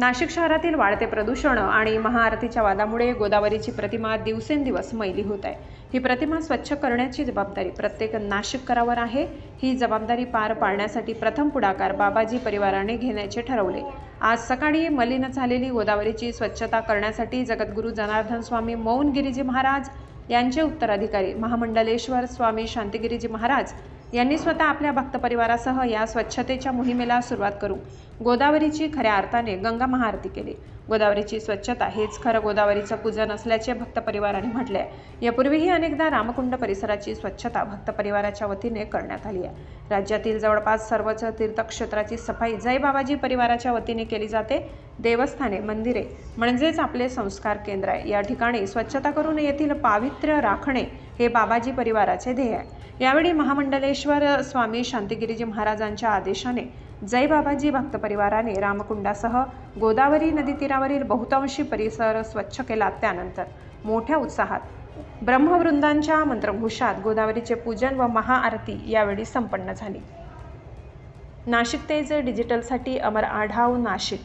नाशिक शहरातील वाढते प्रदूषण आणि महाआरतीच्या वादामुळे गोदावरीची प्रतिमा दिवसेंदिवस मैली होत आहे. ही प्रतिमा स्वच्छ करण्याची जबाबदारी प्रत्येक नाशिककरावर आहे. ही जबाबदारी पार पाडण्यासाठी प्रथम पुढाकार बाबाजी परिवाराने घेण्याचे ठरवले. आज सकाळी मलिन झालेली गोदावरीची स्वच्छता करण्यासाठी जगद्गुरू जनार्दन स्वामी मौनगिरीजी महाराज यांचे उत्तराधिकारी महामंडलेश्वर स्वामी शांतिगिरीजी महाराज यांनी स्वतः आपल्या भक्त परिवारासह या स्वच्छतेच्या मोहिमेला सुरुवात करू गोदावरीची खऱ्या अर्थाने गंगा महाआरती केली. गोदावरीची स्वच्छता हेच खरं गोदावरीचं पूजन असल्याचे भक्त परिवाराने म्हटले आहे यापूर्वीही अनेकदा रामकुंड परिसराची स्वच्छता भक्त परिवाराच्या वतीने करण्यात आली आहे. राज्यातील जवळपास सर्वच तीर्थक्षेत्राची सफाई जय बाबाजी परिवाराच्या वतीने केली जाते. देवस्थाने मंदिरे म्हणजेच आपले संस्कार केंद्र आहे. या ठिकाणी स्वच्छता करून येथील पावित्र्य राखणे हे बाबाजी परिवाराचे ध्येय आहे. यावेळी महामंडलेश्वर स्वामी शांतिगिरीजी महाराजांच्या आदेशाने जय बाबाजी भक्त परिवाराने रामकुंडासह गोदावरी नदी तीरावरील बहुतांशी परिसर स्वच्छ केला त्यानंतर मोठ्या उत्साहात ब्रह्मवृंदांच्या मंत्रघोषात गोदावरीचे पूजन व महाआरती यावेळी संपन्न झाली. नाशिक तेज डिजिटलसाठी अमर आढाव नाशिक.